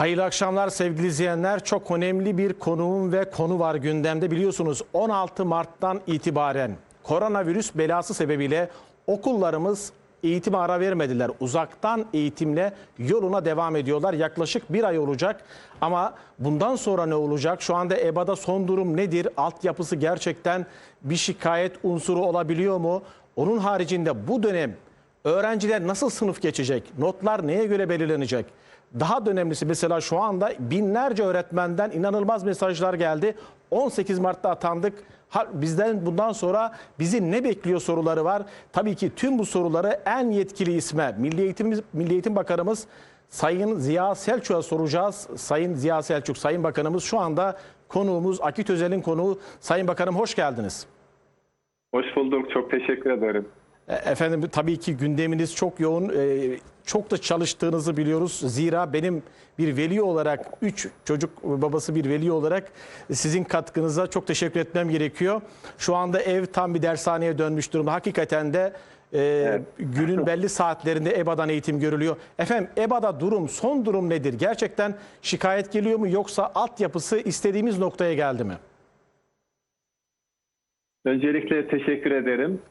Hayırlı akşamlar sevgili izleyenler. Çok önemli bir konuğum ve konu var gündemde. Biliyorsunuz 16 Mart'tan itibaren koronavirüs belası sebebiyle okullarımız eğitime ara vermediler. Uzaktan eğitimle yoluna devam ediyorlar. Yaklaşık bir ay olacak ama bundan sonra ne olacak? Şu anda EBA'da son durum nedir? Altyapısı gerçekten bir şikayet unsuru olabiliyor mu? Onun haricinde bu dönem öğrenciler nasıl sınıf geçecek? Notlar neye göre belirlenecek? Daha da önemlisi mesela şu anda binlerce öğretmenden inanılmaz mesajlar geldi. 18 Mart'ta atandık. Bizden bundan sonra bizi ne bekliyor soruları var. Tabii ki tüm bu soruları en yetkili isme Milli Eğitim, Milli Eğitim Bakanımız Sayın Ziya Selçuk'a soracağız. Sayın Ziya Selçuk, Sayın Bakanımız şu anda konuğumuz Akit Özel'in konuğu. Sayın Bakanım hoş geldiniz. Hoş bulduk. Çok teşekkür ederim. E, Efendim tabii ki gündeminiz çok yoğun. Çok da çalıştığınızı biliyoruz. Zira benim bir veli olarak, üç çocuk babası bir veli olarak sizin katkınıza çok teşekkür etmem gerekiyor. Şu anda ev tam bir dershaneye dönmüş durumda. Hakikaten de e, günün belli saatlerinde EBA'dan eğitim görülüyor. Efendim EBA'da durum, son durum nedir? Gerçekten şikayet geliyor mu yoksa altyapısı istediğimiz noktaya geldi mi? Öncelikle teşekkür ederim.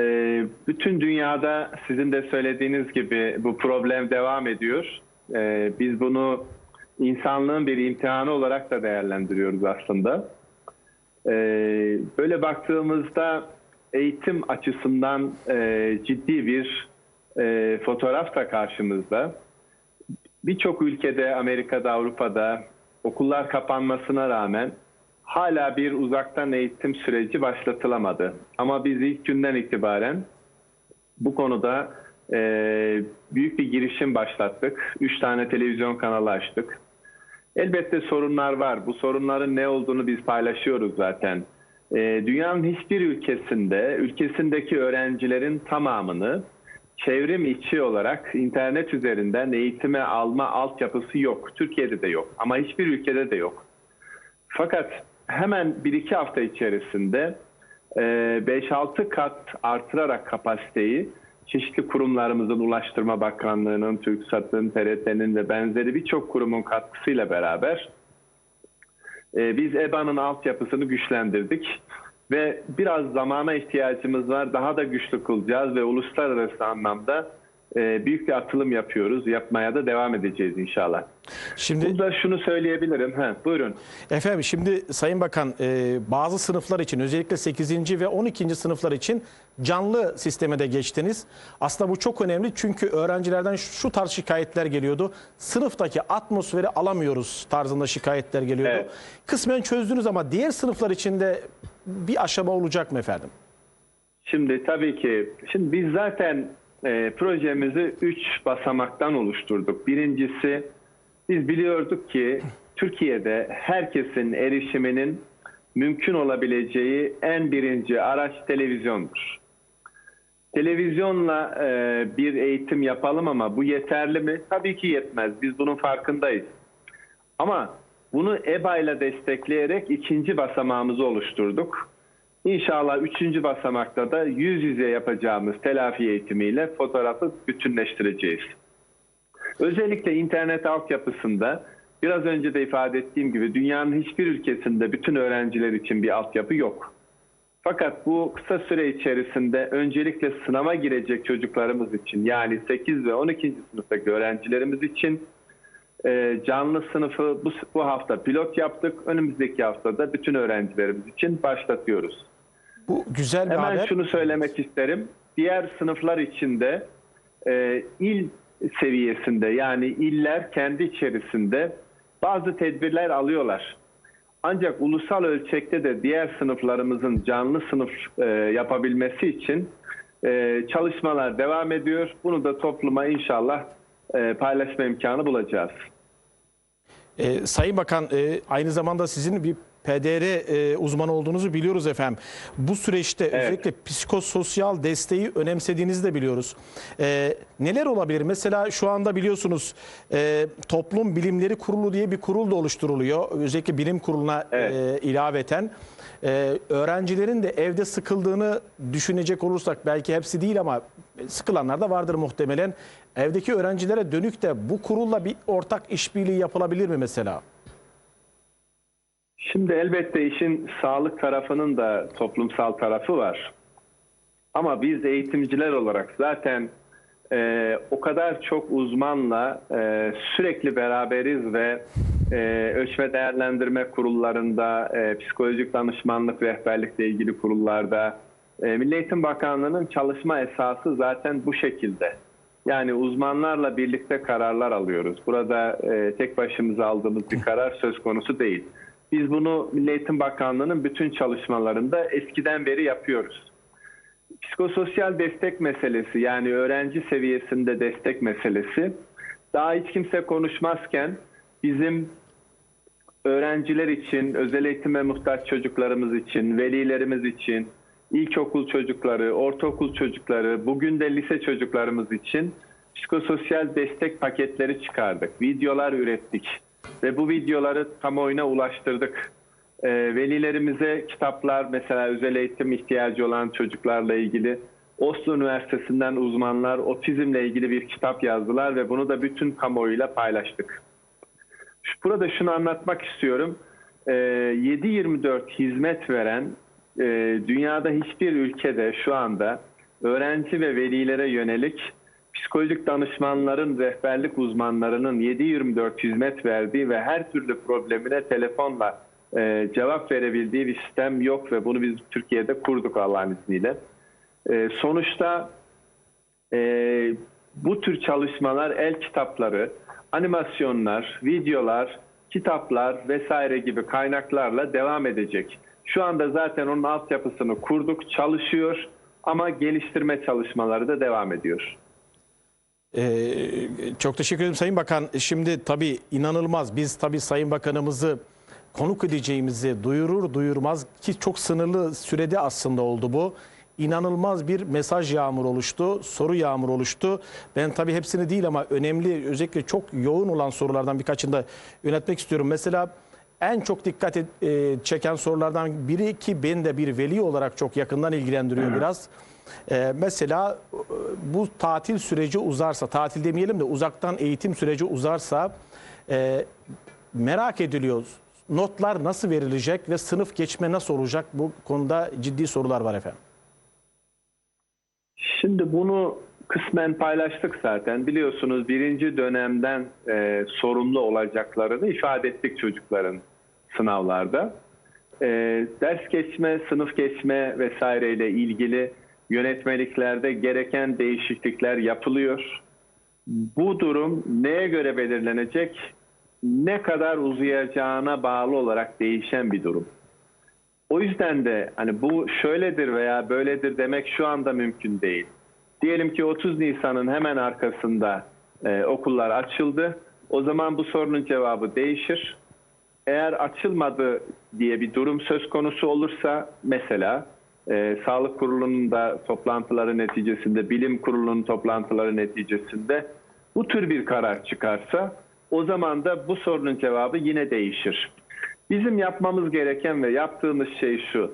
Ee, bütün dünyada sizin de söylediğiniz gibi bu problem devam ediyor. Ee, biz bunu insanlığın bir imtihanı olarak da değerlendiriyoruz aslında. Ee, böyle baktığımızda eğitim açısından e, ciddi bir e, fotoğraf da karşımızda. Birçok ülkede, Amerika'da, Avrupa'da okullar kapanmasına rağmen hala bir uzaktan eğitim süreci başlatılamadı. Ama biz ilk günden itibaren bu konuda e, büyük bir girişim başlattık. Üç tane televizyon kanalı açtık. Elbette sorunlar var. Bu sorunların ne olduğunu biz paylaşıyoruz zaten. E, dünyanın hiçbir ülkesinde, ülkesindeki öğrencilerin tamamını çevrim içi olarak internet üzerinden eğitime alma altyapısı yok. Türkiye'de de yok ama hiçbir ülkede de yok. Fakat hemen 1-2 hafta içerisinde e, 5-6 kat artırarak kapasiteyi çeşitli kurumlarımızın, Ulaştırma Bakanlığı'nın, TürkSat'ın, TRT'nin ve benzeri birçok kurumun katkısıyla beraber e, biz EBA'nın altyapısını güçlendirdik ve biraz zamana ihtiyacımız var. Daha da güçlü kılacağız ve uluslararası anlamda e, büyük bir atılım yapıyoruz. Yapmaya da devam edeceğiz inşallah. Şimdi Burada şunu söyleyebilirim. Ha, buyurun. Efendim şimdi Sayın Bakan e, bazı sınıflar için özellikle 8. ve 12. sınıflar için canlı sisteme de geçtiniz. Aslında bu çok önemli çünkü öğrencilerden şu tarz şikayetler geliyordu. Sınıftaki atmosferi alamıyoruz tarzında şikayetler geliyordu. Evet. Kısmen çözdünüz ama diğer sınıflar için de bir aşama olacak mı efendim? Şimdi tabii ki, şimdi biz zaten e, projemizi üç basamaktan oluşturduk. Birincisi, biz biliyorduk ki Türkiye'de herkesin erişiminin mümkün olabileceği en birinci araç televizyondur. Televizyonla e, bir eğitim yapalım ama bu yeterli mi? Tabii ki yetmez. Biz bunun farkındayız. Ama bunu EBA ile destekleyerek ikinci basamağımızı oluşturduk. İnşallah üçüncü basamakta da yüz yüze yapacağımız telafi eğitimiyle fotoğrafı bütünleştireceğiz. Özellikle internet altyapısında biraz önce de ifade ettiğim gibi dünyanın hiçbir ülkesinde bütün öğrenciler için bir altyapı yok. Fakat bu kısa süre içerisinde öncelikle sınava girecek çocuklarımız için yani 8 ve 12. sınıftaki öğrencilerimiz için e, canlı sınıfı bu, bu hafta pilot yaptık. Önümüzdeki haftada bütün öğrencilerimiz için başlatıyoruz. Bu güzel bir Hemen haber. şunu söylemek isterim. Diğer sınıflar içinde e, il seviyesinde yani iller kendi içerisinde bazı tedbirler alıyorlar. Ancak ulusal ölçekte de diğer sınıflarımızın canlı sınıf e, yapabilmesi için e, çalışmalar devam ediyor. Bunu da topluma inşallah e, paylaşma imkanı bulacağız. E, Sayın Bakan e, aynı zamanda sizin bir PDR e, uzmanı olduğunuzu biliyoruz efendim. Bu süreçte özellikle psikososyal desteği önemsediğinizi de biliyoruz. E, neler olabilir? Mesela şu anda biliyorsunuz e, Toplum Bilimleri Kurulu diye bir kurul da oluşturuluyor. Özellikle bilim kuruluna Evet. e, ilaveten. E, öğrencilerin de evde sıkıldığını düşünecek olursak belki hepsi değil ama sıkılanlar da vardır muhtemelen. Evdeki öğrencilere dönük de bu kurulla bir ortak işbirliği yapılabilir mi mesela? Şimdi elbette işin sağlık tarafının da toplumsal tarafı var. Ama biz eğitimciler olarak zaten e, o kadar çok uzmanla e, sürekli beraberiz ve e, ölçme değerlendirme kurullarında, e, psikolojik danışmanlık rehberlikle ilgili kurullarda, e, Milli Eğitim Bakanlığı'nın çalışma esası zaten bu şekilde. Yani uzmanlarla birlikte kararlar alıyoruz. Burada e, tek başımıza aldığımız bir karar söz konusu değil. Biz bunu Milli Eğitim Bakanlığı'nın bütün çalışmalarında eskiden beri yapıyoruz. Psikososyal destek meselesi yani öğrenci seviyesinde destek meselesi daha hiç kimse konuşmazken bizim öğrenciler için, özel eğitime muhtaç çocuklarımız için, velilerimiz için, ilkokul çocukları, ortaokul çocukları, bugün de lise çocuklarımız için psikososyal destek paketleri çıkardık. Videolar ürettik ve bu videoları kamuoyuna ulaştırdık. Ee, velilerimize kitaplar mesela özel eğitim ihtiyacı olan çocuklarla ilgili Oslo Üniversitesi'nden uzmanlar otizmle ilgili bir kitap yazdılar ve bunu da bütün kamuoyuyla paylaştık. Burada şunu anlatmak istiyorum. Ee, 7-24 hizmet veren e, dünyada hiçbir ülkede şu anda öğrenci ve velilere yönelik psikolojik danışmanların, rehberlik uzmanlarının 7-24 hizmet verdiği ve her türlü problemine telefonla e, cevap verebildiği bir sistem yok ve bunu biz Türkiye'de kurduk Allah'ın izniyle. E, sonuçta e, bu tür çalışmalar el kitapları, animasyonlar, videolar, kitaplar vesaire gibi kaynaklarla devam edecek. Şu anda zaten onun altyapısını kurduk, çalışıyor ama geliştirme çalışmaları da devam ediyor. Ee, çok teşekkür ederim Sayın Bakan. Şimdi tabii inanılmaz biz tabii Sayın Bakanımızı konuk edeceğimizi duyurur duyurmaz ki çok sınırlı sürede aslında oldu bu. İnanılmaz bir mesaj yağmur oluştu, soru yağmur oluştu. Ben tabii hepsini değil ama önemli özellikle çok yoğun olan sorulardan birkaçını da yönetmek istiyorum. Mesela en çok dikkat et- e, çeken sorulardan biri ki beni de bir veli olarak çok yakından ilgilendiriyor biraz. Ee, mesela e, bu tatil süreci uzarsa, tatil demeyelim de uzaktan eğitim süreci uzarsa e, merak ediliyor. Notlar nasıl verilecek ve sınıf geçme nasıl olacak? Bu konuda ciddi sorular var efendim. Şimdi bunu kısmen paylaştık zaten. Biliyorsunuz birinci dönemden e, sorumlu olacaklarını ifade ettik çocukların sınavlarda. E, ders geçme, sınıf geçme vesaireyle ilgili yönetmeliklerde gereken değişiklikler yapılıyor. Bu durum neye göre belirlenecek? Ne kadar uzayacağına bağlı olarak değişen bir durum. O yüzden de hani bu şöyledir veya böyledir demek şu anda mümkün değil. Diyelim ki 30 Nisan'ın hemen arkasında e, okullar açıldı. O zaman bu sorunun cevabı değişir. Eğer açılmadı diye bir durum söz konusu olursa mesela e, Sağlık Kurulu'nun da toplantıları neticesinde, Bilim Kurulu'nun toplantıları neticesinde bu tür bir karar çıkarsa o zaman da bu sorunun cevabı yine değişir. Bizim yapmamız gereken ve yaptığımız şey şu.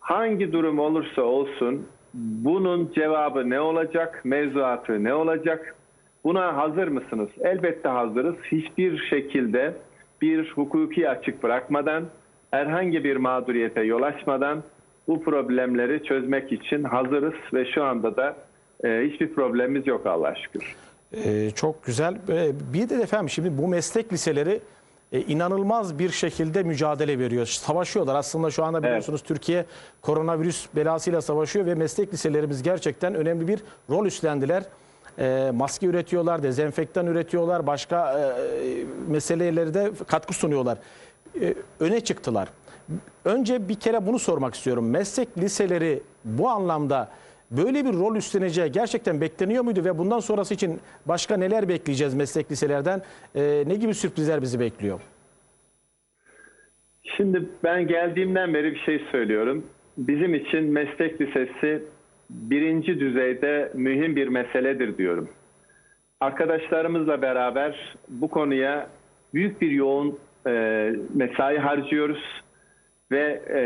Hangi durum olursa olsun bunun cevabı ne olacak, mevzuatı ne olacak? Buna hazır mısınız? Elbette hazırız. Hiçbir şekilde bir hukuki açık bırakmadan, herhangi bir mağduriyete yol açmadan bu problemleri çözmek için hazırız ve şu anda da e, hiçbir problemimiz yok Allah'a şükür. Ee, çok güzel. Ee, bir de efendim şimdi bu meslek liseleri e, inanılmaz bir şekilde mücadele veriyor. Savaşıyorlar. Aslında şu anda biliyorsunuz Türkiye koronavirüs belasıyla savaşıyor ve meslek liselerimiz gerçekten önemli bir rol üstlendiler. E, maske üretiyorlar, dezenfektan üretiyorlar, başka e, meseleleri de katkı sunuyorlar. E, öne çıktılar. Önce bir kere bunu sormak istiyorum. Meslek liseleri bu anlamda böyle bir rol üstleneceği gerçekten bekleniyor muydu ve bundan sonrası için başka neler bekleyeceğiz meslek liselerden? E, ne gibi sürprizler bizi bekliyor? Şimdi ben geldiğimden beri bir şey söylüyorum. Bizim için meslek lisesi birinci düzeyde mühim bir meseledir diyorum. Arkadaşlarımızla beraber bu konuya büyük bir yoğun e, mesai harcıyoruz ve e,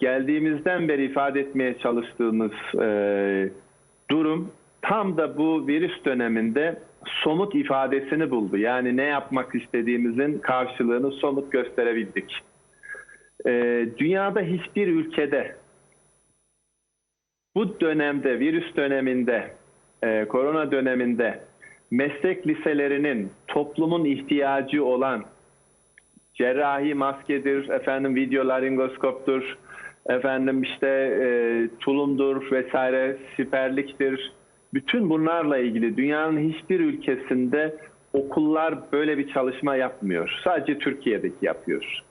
geldiğimizden beri ifade etmeye çalıştığımız e, durum tam da bu virüs döneminde somut ifadesini buldu. Yani ne yapmak istediğimizin karşılığını somut gösterebildik. E, dünyada hiçbir ülkede bu dönemde, virüs döneminde, e, korona döneminde meslek liselerinin toplumun ihtiyacı olan cerrahi maskedir, efendim videolaringoskoptur, efendim işte e, tulumdur vesaire, siperliktir. Bütün bunlarla ilgili dünyanın hiçbir ülkesinde okullar böyle bir çalışma yapmıyor. Sadece Türkiye'deki yapıyor.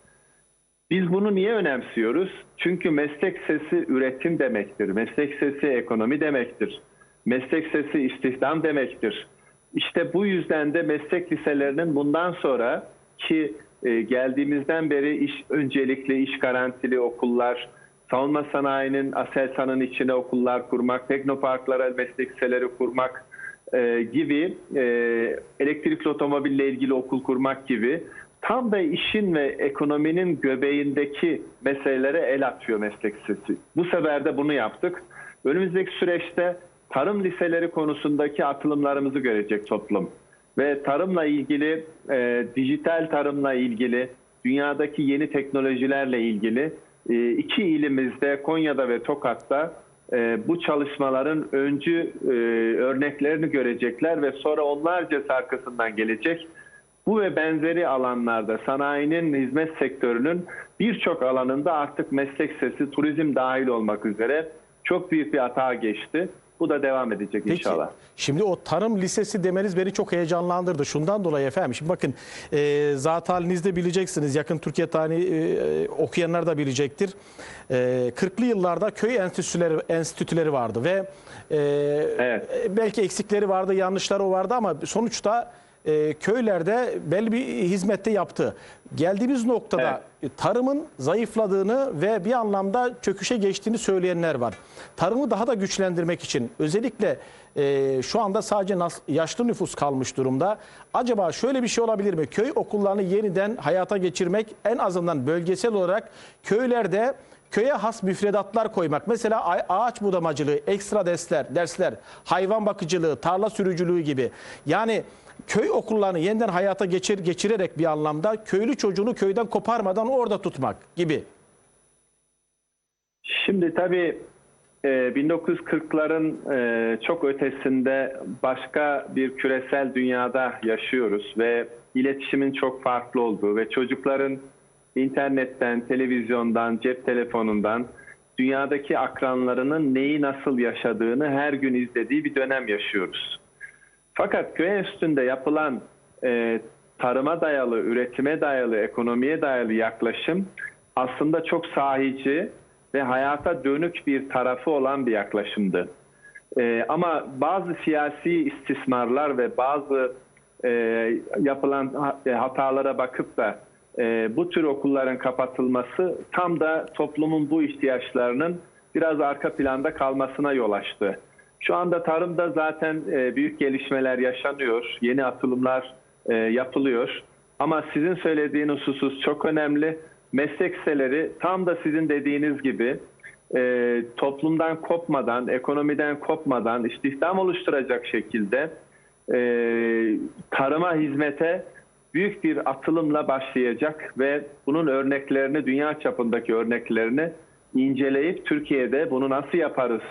Biz bunu niye önemsiyoruz? Çünkü meslek sesi üretim demektir. Meslek sesi ekonomi demektir. Meslek sesi istihdam demektir. İşte bu yüzden de meslek liselerinin bundan sonra ki e, geldiğimizden beri iş öncelikli iş garantili okullar, savunma sanayinin Aselsan'ın içine okullar kurmak, teknoparklara meslek liseleri kurmak e, gibi e, elektrikli otomobille ilgili okul kurmak gibi tam da işin ve ekonominin göbeğindeki meselelere el atıyor meslek lisesi. Bu sefer de bunu yaptık. Önümüzdeki süreçte tarım liseleri konusundaki atılımlarımızı görecek toplum. Ve tarımla ilgili, e, dijital tarımla ilgili, dünyadaki yeni teknolojilerle ilgili e, iki ilimizde Konya'da ve Tokat'ta e, bu çalışmaların öncü e, örneklerini görecekler ve sonra onlarca arkasından gelecek. Bu ve benzeri alanlarda sanayinin, hizmet sektörünün birçok alanında artık meslek sesi, turizm dahil olmak üzere çok büyük bir hata geçti. Bu da devam edecek Peki, inşallah. şimdi o tarım lisesi demeniz beni çok heyecanlandırdı. Şundan dolayı efendim, şimdi bakın e, zat halinizde bileceksiniz, yakın Türkiye tarihi e, okuyanlar da bilecektir. E, 40'lı yıllarda köy enstitüleri, enstitüleri vardı ve e, Evet. e, belki eksikleri vardı, yanlışları vardı ama sonuçta e, köylerde belli bir hizmette yaptı. Geldiğimiz noktada e, tarımın zayıfladığını ve bir anlamda çöküşe geçtiğini söyleyenler var. Tarımı daha da güçlendirmek için özellikle e, şu anda sadece nas- yaşlı nüfus kalmış durumda. Acaba şöyle bir şey olabilir mi? Köy okullarını yeniden hayata geçirmek en azından bölgesel olarak köylerde köye has müfredatlar koymak. Mesela ağaç budamacılığı, ekstra dersler, dersler, hayvan bakıcılığı, tarla sürücülüğü gibi. Yani köy okullarını yeniden hayata geçir, geçirerek bir anlamda köylü çocuğunu köyden koparmadan orada tutmak gibi. Şimdi tabii e, 1940'ların e, çok ötesinde başka bir küresel dünyada yaşıyoruz ve iletişimin çok farklı olduğu ve çocukların internetten, televizyondan, cep telefonundan dünyadaki akranlarının neyi nasıl yaşadığını her gün izlediği bir dönem yaşıyoruz. Fakat köy enstitüsünde yapılan e, tarıma dayalı, üretime dayalı, ekonomiye dayalı yaklaşım aslında çok sahici ve hayata dönük bir tarafı olan bir yaklaşımdı. E, ama bazı siyasi istismarlar ve bazı e, yapılan e, hatalara bakıp da e, bu tür okulların kapatılması tam da toplumun bu ihtiyaçlarının biraz arka planda kalmasına yol açtı. Şu anda tarımda zaten e, büyük gelişmeler yaşanıyor, yeni atılımlar e, yapılıyor. Ama sizin söylediğiniz husus çok önemli. Meslek liseleri tam da sizin dediğiniz gibi e, toplumdan kopmadan, ekonomiden kopmadan, istihdam oluşturacak şekilde tarıma hizmete büyük bir atılımla başlayacak ve bunun örneklerini, dünya çapındaki örneklerini inceleyip Türkiye'de bunu nasıl yaparız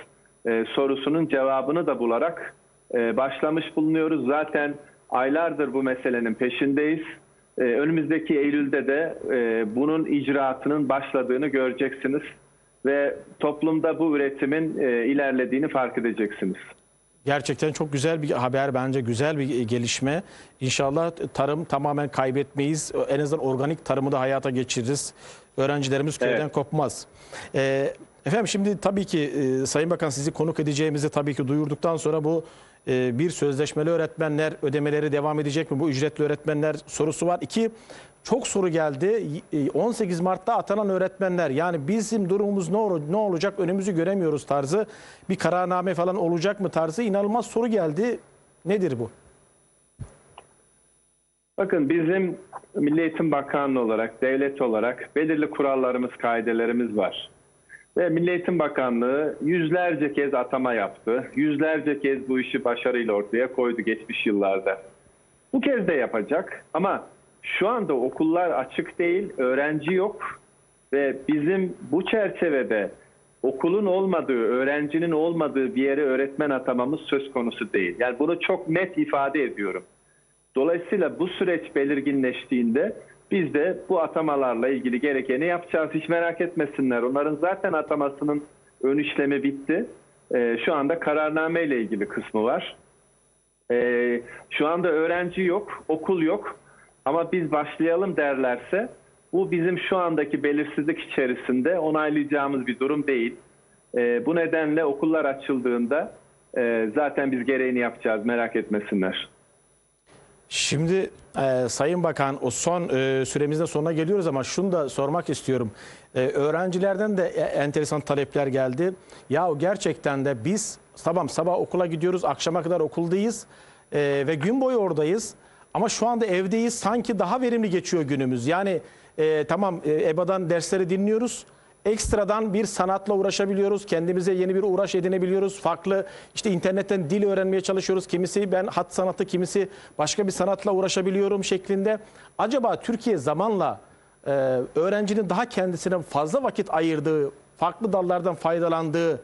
e, sorusunun cevabını da bularak e, başlamış bulunuyoruz. Zaten aylardır bu meselenin peşindeyiz. E, önümüzdeki Eylül'de de e, bunun icraatının başladığını göreceksiniz ve toplumda bu üretimin e, ilerlediğini fark edeceksiniz. Gerçekten çok güzel bir haber bence güzel bir gelişme. İnşallah tarım tamamen kaybetmeyiz. En azından organik tarımı da hayata geçiririz. Öğrencilerimiz köyden Evet. kopmaz. Ee, efendim şimdi tabii ki e, Sayın Bakan sizi konuk edeceğimizi tabii ki duyurduktan sonra bu e, bir sözleşmeli öğretmenler ödemeleri devam edecek mi? Bu ücretli öğretmenler sorusu var. İki çok soru geldi. Y- e, 18 Mart'ta atanan öğretmenler yani bizim durumumuz ne, ol- ne olacak önümüzü göremiyoruz tarzı bir kararname falan olacak mı tarzı inanılmaz soru geldi. Nedir bu? Bakın bizim Milli Eğitim Bakanlığı olarak, devlet olarak belirli kurallarımız, kaidelerimiz var. Ve Milli Eğitim Bakanlığı yüzlerce kez atama yaptı. Yüzlerce kez bu işi başarıyla ortaya koydu geçmiş yıllarda. Bu kez de yapacak ama şu anda okullar açık değil, öğrenci yok ve bizim bu çerçevede okulun olmadığı, öğrencinin olmadığı bir yere öğretmen atamamız söz konusu değil. Yani bunu çok net ifade ediyorum. Dolayısıyla bu süreç belirginleştiğinde biz de bu atamalarla ilgili gerekeni yapacağız. Hiç merak etmesinler. Onların zaten atamasının ön işlemi bitti. Ee, şu anda kararname ile ilgili kısmı var. Ee, şu anda öğrenci yok, okul yok. Ama biz başlayalım derlerse bu bizim şu andaki belirsizlik içerisinde onaylayacağımız bir durum değil. Ee, bu nedenle okullar açıldığında e, zaten biz gereğini yapacağız. Merak etmesinler. Şimdi e, Sayın Bakan o son e, süremizin sonuna geliyoruz ama şunu da sormak istiyorum. E, öğrencilerden de e- enteresan talepler geldi. Ya gerçekten de biz tamam sabah okula gidiyoruz akşama kadar okuldayız e, ve gün boyu oradayız. Ama şu anda evdeyiz sanki daha verimli geçiyor günümüz. Yani e, tamam e, EBA'dan dersleri dinliyoruz. Ekstradan bir sanatla uğraşabiliyoruz. Kendimize yeni bir uğraş edinebiliyoruz. Farklı işte internetten dil öğrenmeye çalışıyoruz. Kimisi ben hat sanatı, kimisi başka bir sanatla uğraşabiliyorum şeklinde. Acaba Türkiye zamanla e, öğrencinin daha kendisine fazla vakit ayırdığı, farklı dallardan faydalandığı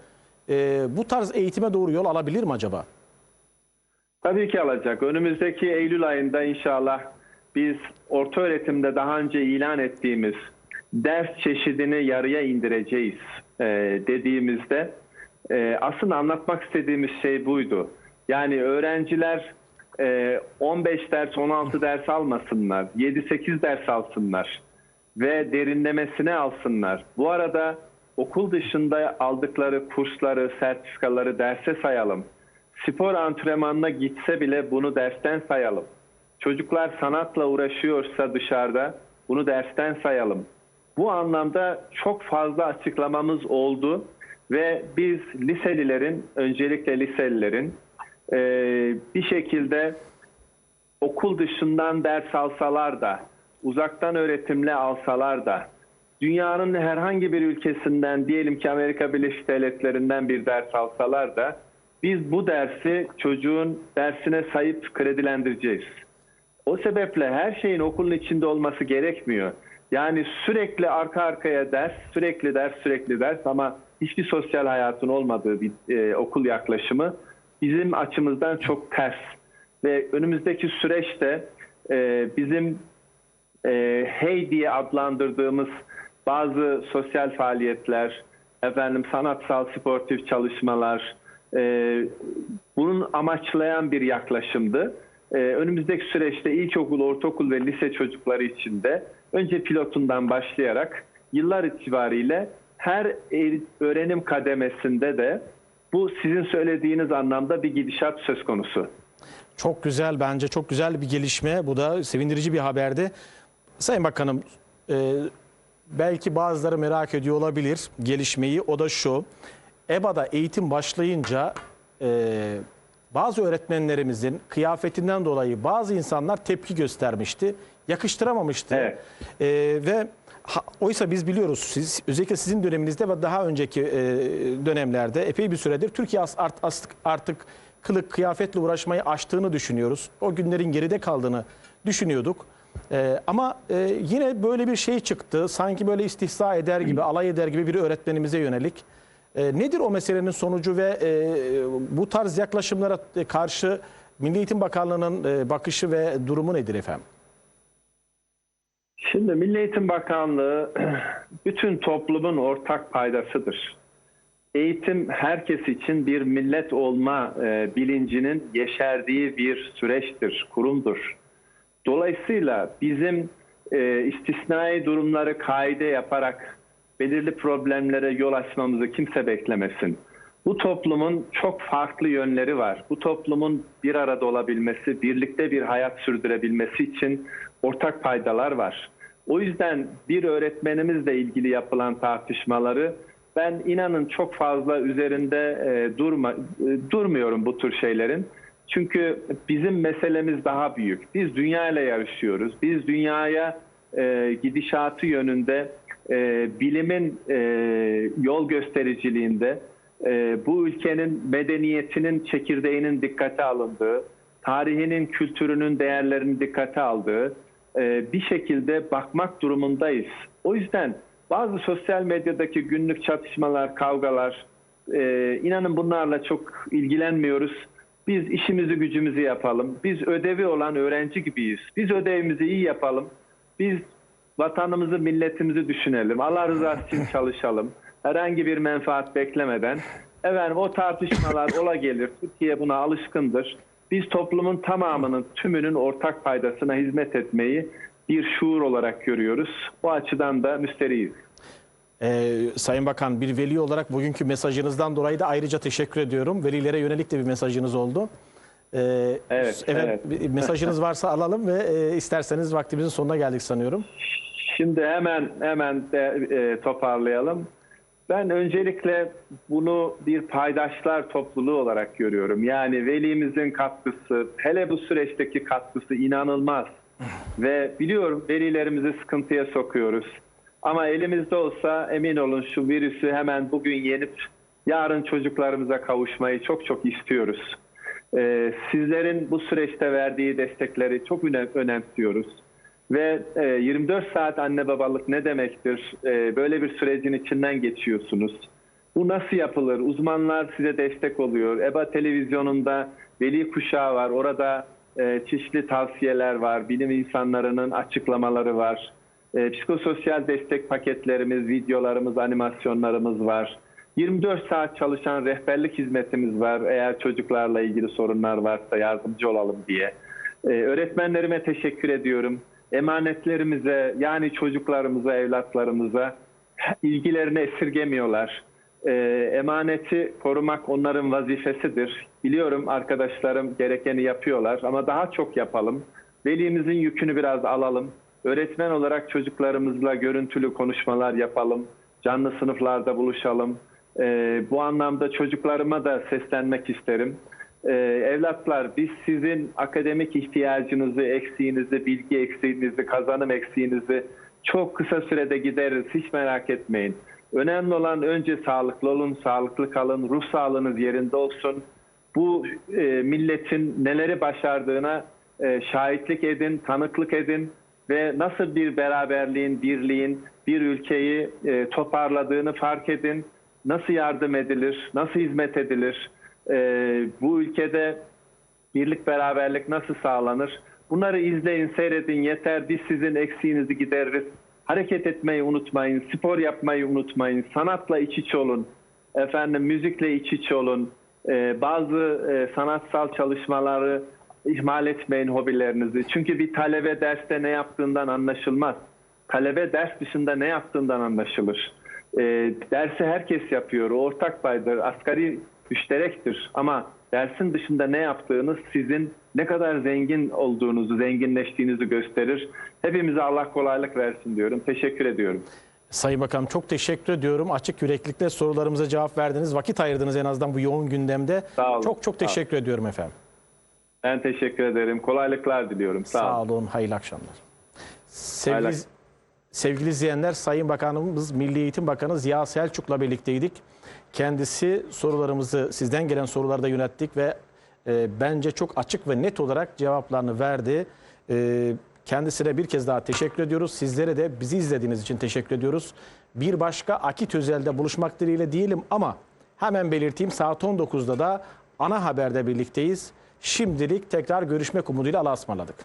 e, bu tarz eğitime doğru yol alabilir mi acaba? Tabii ki alacak. Önümüzdeki Eylül ayında inşallah biz orta öğretimde daha önce ilan ettiğimiz ders çeşidini yarıya indireceğiz e, dediğimizde e, aslında anlatmak istediğimiz şey buydu. Yani öğrenciler e, 15 ders, 16 ders almasınlar, 7-8 ders alsınlar ve derinlemesine alsınlar. Bu arada okul dışında aldıkları kursları, sertifikaları derse sayalım. Spor antrenmanına gitse bile bunu dersten sayalım. Çocuklar sanatla uğraşıyorsa dışarıda bunu dersten sayalım. Bu anlamda çok fazla açıklamamız oldu ve biz liselilerin, öncelikle liselilerin e, bir şekilde okul dışından ders alsalar da, uzaktan öğretimle alsalar da, dünyanın herhangi bir ülkesinden diyelim ki Amerika Birleşik Devletleri'nden bir ders alsalar da biz bu dersi çocuğun dersine sayıp kredilendireceğiz. O sebeple her şeyin okulun içinde olması gerekmiyor. Yani sürekli arka arkaya ders, sürekli ders, sürekli ders ama hiçbir sosyal hayatın olmadığı bir e, okul yaklaşımı bizim açımızdan çok ters. Ve önümüzdeki süreçte e, bizim e, hey diye adlandırdığımız bazı sosyal faaliyetler, efendim sanatsal sportif çalışmalar, e, bunun amaçlayan bir yaklaşımdı. E, önümüzdeki süreçte ilkokul, ortaokul ve lise çocukları için de önce pilotundan başlayarak yıllar itibariyle her öğrenim kademesinde de bu sizin söylediğiniz anlamda bir gidişat söz konusu. Çok güzel bence çok güzel bir gelişme. Bu da sevindirici bir haberdi. Sayın Bakanım e, belki bazıları merak ediyor olabilir gelişmeyi. O da şu. EBA'da eğitim başlayınca e, bazı öğretmenlerimizin kıyafetinden dolayı bazı insanlar tepki göstermişti. Yakıştıramamıştı. Evet. E, ve ha- oysa biz biliyoruz siz özellikle sizin döneminizde ve daha önceki e, dönemlerde epey bir süredir Türkiye art- as- artık kılık kıyafetle uğraşmayı aştığını düşünüyoruz. O günlerin geride kaldığını düşünüyorduk. E, ama e, yine böyle bir şey çıktı. Sanki böyle istihza eder gibi, alay eder gibi bir öğretmenimize yönelik. E, nedir o meselenin sonucu ve e, bu tarz yaklaşımlara karşı Milli Eğitim Bakanlığı'nın e, bakışı ve durumu nedir efendim? Şimdi Milli Eğitim Bakanlığı bütün toplumun ortak paydasıdır. Eğitim herkes için bir millet olma e, bilincinin yeşerdiği bir süreçtir, kurumdur. Dolayısıyla bizim e, istisnai durumları kaide yaparak belirli problemlere yol açmamızı kimse beklemesin. Bu toplumun çok farklı yönleri var. Bu toplumun bir arada olabilmesi, birlikte bir hayat sürdürebilmesi için ortak paydalar var. O yüzden bir öğretmenimizle ilgili yapılan tartışmaları ben inanın çok fazla üzerinde e, durma, e, durmuyorum bu tür şeylerin. Çünkü bizim meselemiz daha büyük. Biz dünya ile yarışıyoruz. Biz dünyaya e, gidişatı yönünde e, bilimin e, yol göstericiliğinde bu ülkenin medeniyetinin çekirdeğinin dikkate alındığı, tarihinin, kültürünün değerlerinin dikkate aldığı e, bir şekilde bakmak durumundayız. O yüzden bazı sosyal medyadaki günlük çatışmalar, kavgalar, e, inanın bunlarla çok ilgilenmiyoruz. Biz işimizi gücümüzü yapalım. Biz ödevi olan öğrenci gibiyiz. Biz ödevimizi iyi yapalım. Biz vatanımızı, milletimizi düşünelim. Allah rızası için çalışalım. Herhangi bir menfaat beklemeden. Efendim o tartışmalar ola gelir. Türkiye buna alışkındır. Biz toplumun tamamının, tümünün ortak faydasına hizmet etmeyi bir şuur olarak görüyoruz. O açıdan da müsteriyiz. Ee, Sayın Bakan bir veli olarak bugünkü mesajınızdan dolayı da ayrıca teşekkür ediyorum. Velilere yönelik de bir mesajınız oldu. Ee, Evet, evet. bir mesajınız varsa alalım ve e, isterseniz vaktimizin sonuna geldik sanıyorum. Şimdi hemen hemen de, e, toparlayalım. Ben öncelikle bunu bir paydaşlar topluluğu olarak görüyorum. Yani velimizin katkısı, hele bu süreçteki katkısı inanılmaz. Ve biliyorum velilerimizi sıkıntıya sokuyoruz. Ama elimizde olsa emin olun şu virüsü hemen bugün yenip yarın çocuklarımıza kavuşmayı çok çok istiyoruz. Ee, sizlerin bu süreçte verdiği destekleri çok önem- önemsiyoruz. Ve e, 24 saat anne babalık ne demektir? E, böyle bir sürecin içinden geçiyorsunuz. Bu nasıl yapılır? Uzmanlar size destek oluyor. EBA televizyonunda veli kuşağı var. Orada e, çeşitli tavsiyeler var. Bilim insanlarının açıklamaları var. E, psikososyal destek paketlerimiz, videolarımız, animasyonlarımız var. 24 saat çalışan rehberlik hizmetimiz var. Eğer çocuklarla ilgili sorunlar varsa yardımcı olalım diye. Öğretmenlerime teşekkür ediyorum. Emanetlerimize yani çocuklarımıza, evlatlarımıza ilgilerini esirgemiyorlar. Ee, emaneti korumak onların vazifesidir. Biliyorum arkadaşlarım gerekeni yapıyorlar ama daha çok yapalım. Velimizin yükünü biraz alalım. Öğretmen olarak çocuklarımızla görüntülü konuşmalar yapalım. Canlı sınıflarda buluşalım. Ee, bu anlamda çocuklarıma da seslenmek isterim. Ee, evlatlar biz sizin akademik ihtiyacınızı, eksiğinizi, bilgi eksiğinizi, kazanım eksiğinizi çok kısa sürede gideriz. Hiç merak etmeyin. Önemli olan önce sağlıklı olun, sağlıklı kalın, ruh sağlığınız yerinde olsun. Bu e, milletin neleri başardığına e, şahitlik edin, tanıklık edin ve nasıl bir beraberliğin, birliğin bir ülkeyi e, toparladığını fark edin. Nasıl yardım edilir, nasıl hizmet edilir, e, bu ülkede birlik beraberlik nasıl sağlanır? Bunları izleyin, seyredin yeter. Biz sizin eksiğinizi gideririz. Hareket etmeyi unutmayın, spor yapmayı unutmayın, sanatla iç içe olun, efendim müzikle iç içe olun. Ee, bazı e, sanatsal çalışmaları ihmal etmeyin hobilerinizi. Çünkü bir talebe derste ne yaptığından anlaşılmaz. Talebe ders dışında ne yaptığından anlaşılır. Ee, dersi herkes yapıyor, ortak paydır, asgari müşterektir. Ama dersin dışında ne yaptığınız sizin ne kadar zengin olduğunuzu, zenginleştiğinizi gösterir. Hepimize Allah kolaylık versin diyorum. Teşekkür ediyorum. Sayın Bakanım çok teşekkür ediyorum. Açık yüreklikle sorularımıza cevap verdiniz. Vakit ayırdınız en azından bu yoğun gündemde. Sağ olun. Çok çok Sağ olun. teşekkür ediyorum efendim. Ben teşekkür ederim. Kolaylıklar diliyorum. Sağ, Sağ olun. olun. Hayırlı akşamlar. Sevgili, Hayırlı- sevgili izleyenler, Sayın Bakanımız Milli Eğitim Bakanı Ziya Selçuk'la birlikteydik. Kendisi sorularımızı, sizden gelen soruları da yönettik ve e, bence çok açık ve net olarak cevaplarını verdi. E, kendisine bir kez daha teşekkür ediyoruz. Sizlere de bizi izlediğiniz için teşekkür ediyoruz. Bir başka Akit Özel'de buluşmak dileğiyle diyelim ama hemen belirteyim saat 19'da da ana haberde birlikteyiz. Şimdilik tekrar görüşmek umuduyla Allah'a ısmarladık.